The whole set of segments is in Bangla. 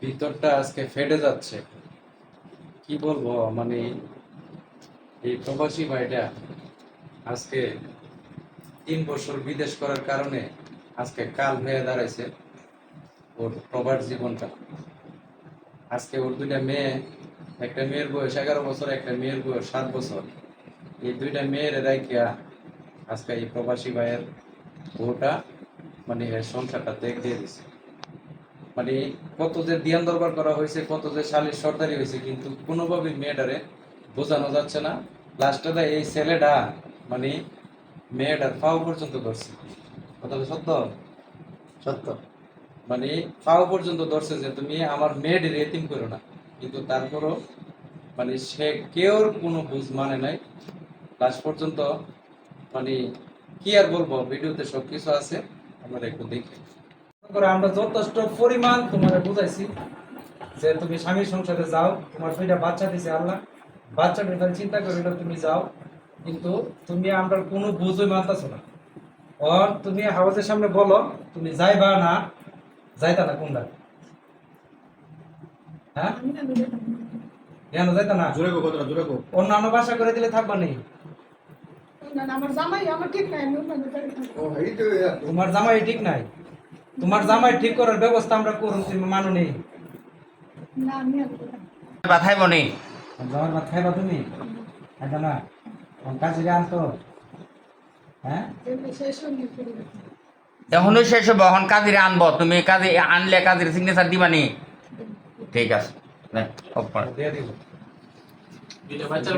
ভিতরটা আজকে ফেটে যাচ্ছে। কি বলব মানে এই প্রবাসী ভাইটা আজকে তিন বছর বিদেশ করার কারণে আজকে কাল হয়ে দাঁড়াইছে ওর প্রবাস জীবনটা। আজকে ওর দুইটা মেয়ে, একটা মেয়ের বয়স এগারো বছর, একটা মেয়ের বয়স সাত বছর। এই দুইটা মেয়ের রাইকিয়া আজকে এই প্রবাসী ভাইয়ের বউটা মানে সংসারটা দেখ দিয়ে দিছে। মানে কত যে দিয়ান দরবার করা হয়েছে কত যে শালির সর্দারি হয়েছে কিন্তু কোনোভাবেই মেয়েটারে বোঝানো যাচ্ছে না। লাস্টে এই ছেলেটা মানে মেয়েটার পাও পর্যন্ত ধরছে। কথাটা সত্য? সত্য। মানে পাও পর্যন্ত ধরছে যে তুমি আমার মেয়েদের এতিম করো না। কিন্তু তারপরও মানে সে কেউ কোনো বুঝ মানে নাই। লাস্ট পর্যন্ত মানে কি আর বলব ভিডিওতে সব কিছু আছে আমরা একটু দেখি। করে আমরা যথেষ্ট পরিমাণ তোমার বুঝাইছি যে তুমি স্বামীর সংসারে যাও তোমার দুইটা বাচ্চা দিছে আল্লাহ। বাচ্চাটা তাহলে চিন্তা করে তুমি যাও। কিন্তু তুমি আমরা কোনো বুঝই মানতেছো না। আর তুমি হাউসের সামনে বলো তুমি যাইবা না যাইতা না কোনটা হ্যাঁ? কেন যাইতা না? জোরে কো কতটা জোরে কো। অন্যান্য ভাষা করে দিলে থাকবা নেই। আমার জামাই আমার ঠিক নাই তোমার জামাই ঠিক নাই। তোমার জামাই ঠিক করার ব্যবস্থা আমরা করুন তুমি মানো নেই না আমি আর করব বাথাই জামাই ভাত খাইবা তুমি? না? কাজে হ্যাঁ। এখনও শেষ হব এখন আনব। তুমি কাজে আনলে কাজের সিগনেচার দিবানি ঠিক আছে দিব। বাচ্চার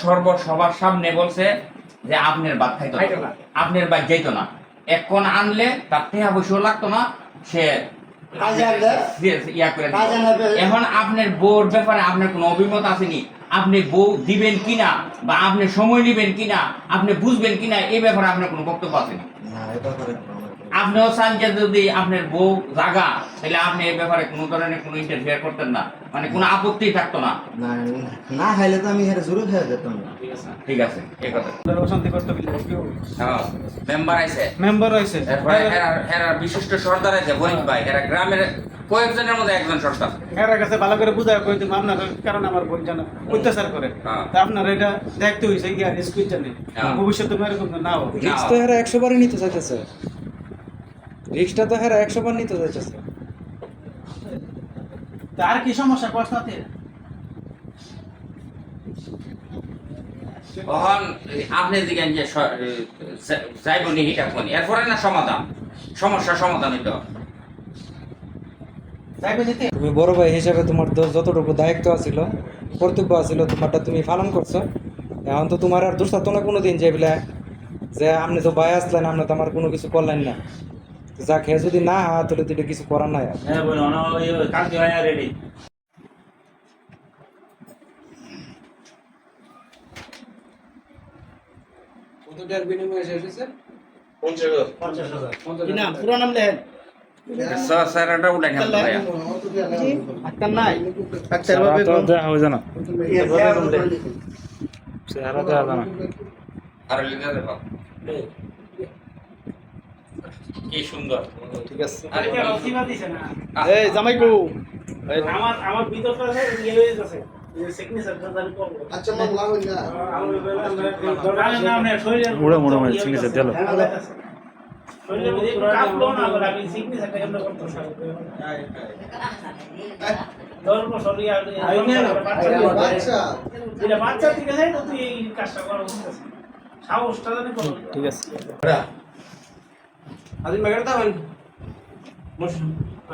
সর্ব সবার সামনে বলছে যে আপনার বাদ খাইতো না। আপনার বাদ যাইতো না। এখন আনলে তার টেহা পয়সাও লাগতো না সে? এখন আপনার বউর ব্যাপারে আপনার কোনো অভিমত আসেনি। আপনি বউ দিবেন কিনা বা আপনি সময় নেবেন কিনা আপনি বুঝবেন কিনা এই ব্যাপারে আপনার কোনো বক্তব্য আসেনি। না আপনিও চান যে যদি আপনার বউ জাগা তাহলে আপনি এই ব্যাপারে কোনো ধরনের কোনো ইন্টারফেয়ার করতেন না। মানে কোনো আপত্তি থাকতো না। না না খাইলে তো আমি হেরে জোরে খেয়ে যেতাম না ঠিক আছে এই কথা। অশান্তি করতে বলি হ্যাঁ মেম্বার আইছে। মেম্বার এরা এরা বিশিষ্ট সর্দার আছে গরিব ভাই। এরা গ্রামের কয়েকজনের মধ্যে একজন সর্দার। এর কাছে ভালো করে বুঝায় কই আপনার কারণে আমার বোন জানা অত্যাচার করে। হ্যাঁ। তা আপনার এটা দেখতে হয়েছে কি আর স্কুল জানে? হ্যাঁ। ভবিষ্যতে এরকম না হোক রিক্স তো হেরা একশো বারই নিতে চাইতেছে। রিক্সটা তো হ্যাঁ একশো বার নিতে চাইতেছে তা আর কি সমস্যা কষ্টাতে তখন আপনি দিকেন যে যাইব নি হিটা কোনি? এরপরে না সমাধান? সমস্যা সমাধান যেতে তুমি বড় ভাই হিসাবে তোমার যতটুকু দায়িত্ব আছিল কর্তব্য আছিল তোমারটা তুমি পালন করছ। এখন তো তোমার আর দোষ থাকতো না কোনো দিন যে বলে যে আপনি তো ভাই আসলেন আপনি তো আমার কোনো কিছু করলেন না। যা খেয়ে যদি না হয় তাহলে তো কিছু করার নাই আর। হ্যাঁ বলো কালকে হয় রেডি কতটার বিনিময়ে শেষ হয়েছে? কি নাম? পুরো নাম লেন স্যার স্যার এটা উঠাই না ভাইয়া। আক্তার নাই। আক্তার ভাবে আর লিখে দেবো। কি সুন্দর। ঠিক আছে। আরে এই জামাই কো আমার আমার ভিতরটা ইয়ে হয়ে দাঁড়ি করব আচ্ছা মুড়ে সিগনেচার দিলো বাচ্চা ঠিক আছে? আছে আদিন মাগার দাও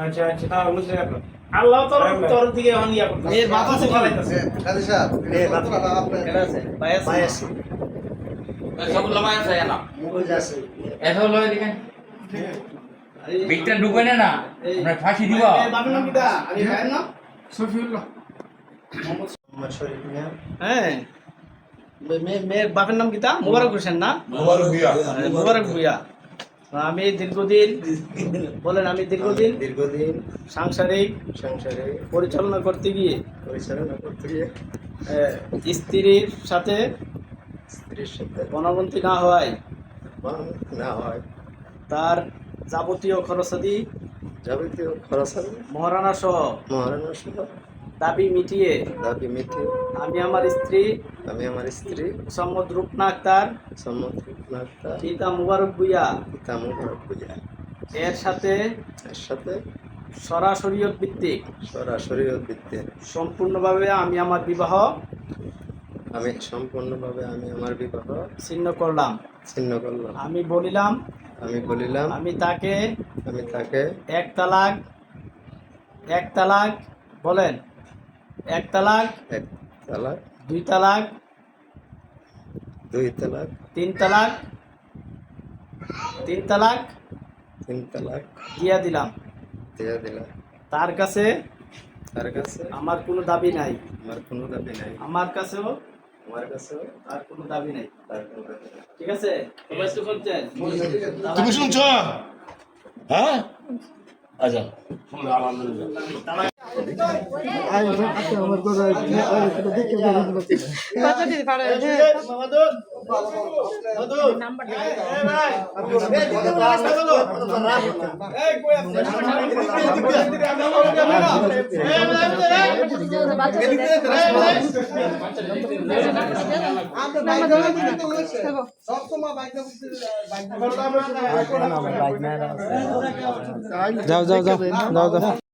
আচ্ছা আচ্ছা মুছে রাখো আল্লাহ তোর তোর দিকে এখন ইয়া করতেছে। এর বাপ আছে চালাইতেছে কাজী সাহেব এ বাবা আপনার কেন আছে? ভাই ভাই আছে। সব লমায় আছে না মোবাইল আছে। এত হলো এদিকে। বিটটা ঢুকে না না আমরা ফাঁসি দিব। নাম কিটা? আরে ভাইয়ের নাম? মোহাম্মদ শরীফ মিয়া। হ্যাঁ। মে- মেয়ের বাপের নাম কিতা মোবারক হোসেন না? মোবারক ভুইয়া আমি দীর্ঘদিন বলেন আমি দীর্ঘদিন দীর্ঘদিন সাংসারিক সাংসারিক পরিচালনা করতে গিয়ে পরিচালনা করতে গিয়ে স্ত্রীর সাথে স্ত্রীর সাথে বনবন্তী না হয় বনবন্তী না হয় তার যাবতীয় খরচাদি যাবতীয় খরচ হবে মহারানা সহ মহারানা সহ দাবি মিটিয়ে দাবি মিটিয়ে আমি আমার স্ত্রী আমি আমার স্ত্রী মোসাম্মদ রূপনা আক্তার সম্মত নাক্তা পিতা মুবারক ভুইয়া পিতা মুবারক পূজা এর সাথে এর সাথে সরাসরি ভিত্তিক। সরাসরি ভিত্তিক। সম্পূর্ণভাবে আমি আমার বিবাহ আমি সম্পূর্ণভাবে আমি আমার বিবাহ ছিন্ন করলাম। ছিন্ন করলাম। আমি বলিলাম আমি বলিলাম আমি তাকে আমি তাকে এক তালাক এক তালাক বলেন। এক তালাক এক তালাক দুই তালাক দুই তালাক তিন তালাক তিন তালাক তিন তালাক দিয়া দিলাম। দিয়ে দিলাম। তার কাছে তার কাছে আমার কোনো দাবি নাই। আমার কোনো দাবি নাই। আমার কাছেও আমার কাছেও তার কোনো দাবি নাই। তার কোনো দাবি নাই। ঠিক আছে? সবাই তো শুনছেন তুমি শুনছো? হ্যাঁ? আচ্ছা। আলহামদুলিল্লাহ যাও যাও যাও যাও যাও।